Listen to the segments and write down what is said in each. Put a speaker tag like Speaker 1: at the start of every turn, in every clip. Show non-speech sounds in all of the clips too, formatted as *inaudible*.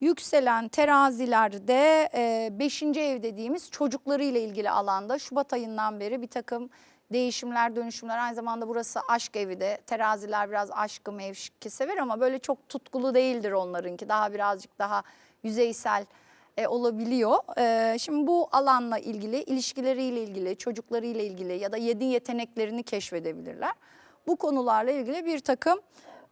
Speaker 1: Yükselen terazilerde 5. ev dediğimiz çocuklarıyla ilgili alanda Şubat ayından beri bir takım değişimler, dönüşümler. Aynı zamanda burası aşk evi de. Teraziler biraz aşkı mevşiki sever ama böyle çok tutkulu değildir onlarınki. Daha birazcık daha yüzeysel e, olabiliyor. E, şimdi bu alanla ilgili, ilişkileriyle ilgili, çocuklarıyla ilgili ya da yedi yeteneklerini keşfedebilirler. Bu konularla ilgili bir takım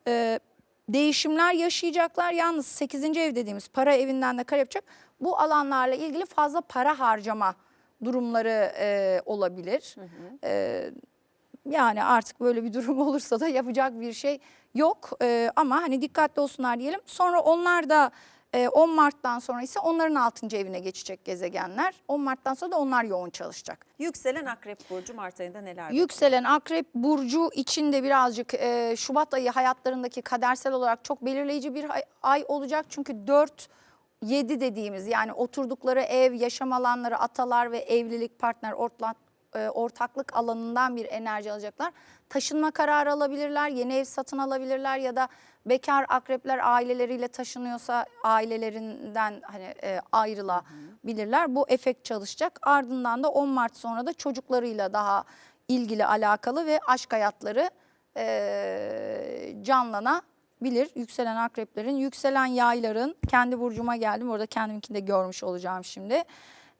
Speaker 1: e, değişimler yaşayacaklar. Yalnız 8. ev dediğimiz para evinden de kare yapacak. Bu alanlarla ilgili fazla para harcama durumları e, olabilir. E, yani artık böyle bir *laughs* durum olursa da yapacak bir şey yok. E, ama hani dikkatli olsunlar diyelim. Sonra onlar da e, 10 Mart'tan sonra ise onların 6. evine geçecek gezegenler. 10 Mart'tan sonra da onlar yoğun çalışacak.
Speaker 2: Yükselen Akrep Burcu Mart ayında neler
Speaker 1: Yükselen Akrep Burcu içinde birazcık e, Şubat ayı hayatlarındaki kadersel olarak çok belirleyici bir ay, ay olacak. Çünkü 4 7 dediğimiz yani oturdukları ev, yaşam alanları, atalar ve evlilik, partner, ortak, e, ortaklık alanından bir enerji alacaklar. Taşınma kararı alabilirler, yeni ev satın alabilirler ya da bekar akrepler aileleriyle taşınıyorsa ailelerinden hani e, ayrılabilirler. Bu efekt çalışacak. Ardından da 10 Mart sonra da çocuklarıyla daha ilgili alakalı ve aşk hayatları e, canlanabilir. Yükselen akreplerin, yükselen yayların kendi burcuma geldim. Orada kendiminkini de görmüş olacağım şimdi.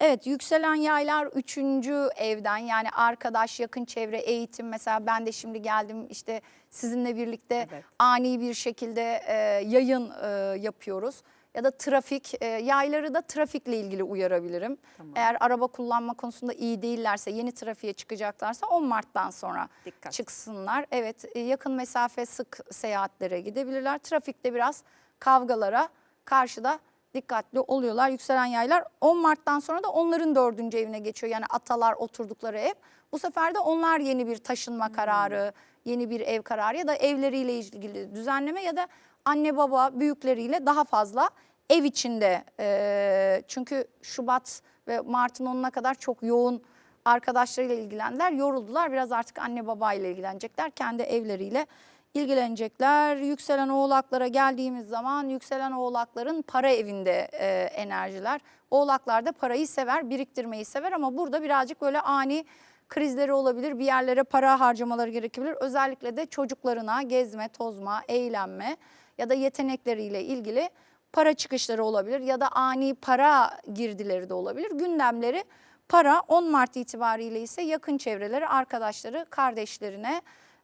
Speaker 1: Evet yükselen yaylar üçüncü evden yani arkadaş, yakın çevre, eğitim mesela ben de şimdi geldim işte sizinle birlikte
Speaker 2: Evet.
Speaker 1: ani bir şekilde e, yayın e, yapıyoruz. Ya da trafik, e, yayları da trafikle ilgili uyarabilirim.
Speaker 2: Tamam.
Speaker 1: Eğer araba kullanma konusunda iyi değillerse, yeni trafiğe çıkacaklarsa 10 Mart'tan sonra
Speaker 2: Dikkat.
Speaker 1: çıksınlar. Evet e, yakın mesafe sık seyahatlere gidebilirler. Trafikte biraz kavgalara karşıda dikkatli oluyorlar. Yükselen yaylar 10 Mart'tan sonra da onların dördüncü evine geçiyor. Yani atalar oturdukları ev. Bu sefer de onlar yeni bir taşınma kararı, yeni bir ev kararı ya da evleriyle ilgili düzenleme ya da anne baba büyükleriyle daha fazla ev içinde. e, çünkü Şubat ve Mart'ın 10'una kadar çok yoğun arkadaşlarıyla ilgilendiler. Yoruldular. Biraz artık anne babayla ilgilenecekler. Kendi evleriyle ilgilenecekler. Yükselen oğlaklara geldiğimiz zaman yükselen oğlakların para evinde e, enerjiler. Oğlaklar da parayı sever, biriktirmeyi sever ama burada birazcık böyle ani krizleri olabilir. Bir yerlere para harcamaları gerekebilir. Özellikle de çocuklarına gezme, tozma, eğlenme ya da yetenekleriyle ilgili para çıkışları olabilir ya da ani para girdileri de olabilir. Gündemleri para 10 Mart itibariyle ise yakın çevreleri, arkadaşları, kardeşlerine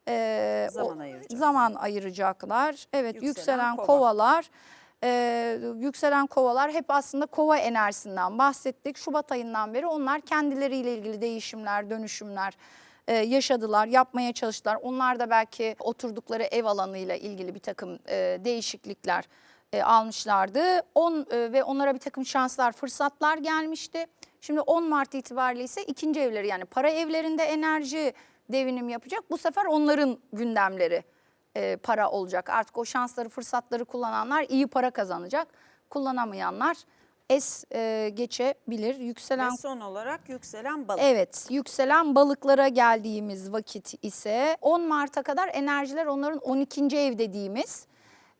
Speaker 1: e,
Speaker 2: Zaman
Speaker 1: o-
Speaker 2: ayıracak.
Speaker 1: zaman ayıracaklar. Evet
Speaker 2: Yükselen
Speaker 1: yükselen,
Speaker 2: kova.
Speaker 1: kovalar. e, yükselen kovalar hep aslında kova enerjisinden bahsettik. Şubat ayından beri onlar kendileriyle ilgili değişimler, dönüşümler e, yaşadılar, yapmaya çalıştılar. Onlar da belki oturdukları ev alanıyla ilgili bir takım e, değişiklikler e, almışlardı. On, e, ve onlara bir takım şanslar, fırsatlar gelmişti. Şimdi 10 Mart itibariyle ise ikinci evleri yani para evlerinde enerji devinim yapacak. Bu sefer onların gündemleri e, para olacak. Artık o şansları, fırsatları kullananlar iyi para kazanacak. Kullanamayanlar es e, geçebilir. Yükselen
Speaker 2: Ve son olarak yükselen balık.
Speaker 1: Evet, yükselen balıklara geldiğimiz vakit ise 10 Mart'a kadar enerjiler onların 12. ev dediğimiz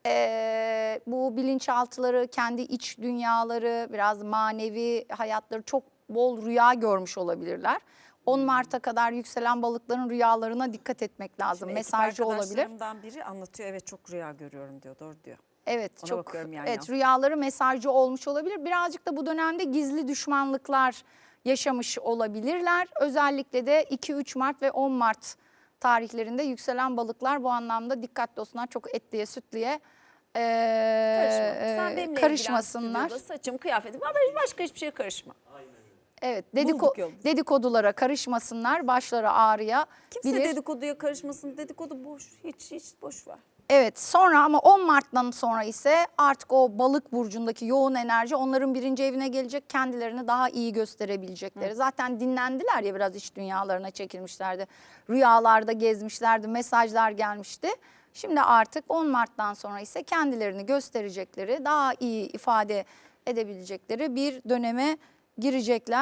Speaker 1: eee, bu bilinçaltıları, kendi iç dünyaları, biraz manevi hayatları çok bol rüya görmüş olabilirler. 10 Mart'a kadar yükselen balıkların rüyalarına dikkat etmek lazım.
Speaker 2: Şimdi
Speaker 1: Mesajı olabilir.
Speaker 2: biri anlatıyor evet çok rüya görüyorum diyor doğru diyor.
Speaker 1: Evet
Speaker 2: Ona
Speaker 1: çok
Speaker 2: bakıyorum yani
Speaker 1: evet
Speaker 2: ya.
Speaker 1: rüyaları mesajcı olmuş olabilir. Birazcık da bu dönemde gizli düşmanlıklar yaşamış olabilirler. Özellikle de 2-3 Mart ve 10 Mart tarihlerinde yükselen balıklar bu anlamda dikkatli olsunlar. Çok etliye sütliye eee,
Speaker 2: Karışma. Sen benimle
Speaker 1: Ee, karışmasınlar.
Speaker 2: saçım kıyafetim ama başka hiçbir şeye karışma.
Speaker 1: Evet dediko, dedikodulara karışmasınlar. Başları ağrıya
Speaker 2: Kimse
Speaker 1: bilir.
Speaker 2: dedikoduya karışmasın dedikodu boş hiç hiç boş ver.
Speaker 1: Evet sonra ama 10 Mart'tan sonra ise artık o balık burcundaki yoğun enerji onların birinci evine gelecek. Kendilerini daha iyi gösterebilecekleri. Zaten dinlendiler ya biraz iç dünyalarına çekilmişlerdi. Rüyalarda gezmişlerdi, mesajlar gelmişti. Şimdi artık 10 Mart'tan sonra ise kendilerini gösterecekleri, daha iyi ifade edebilecekleri bir döneme girecekler.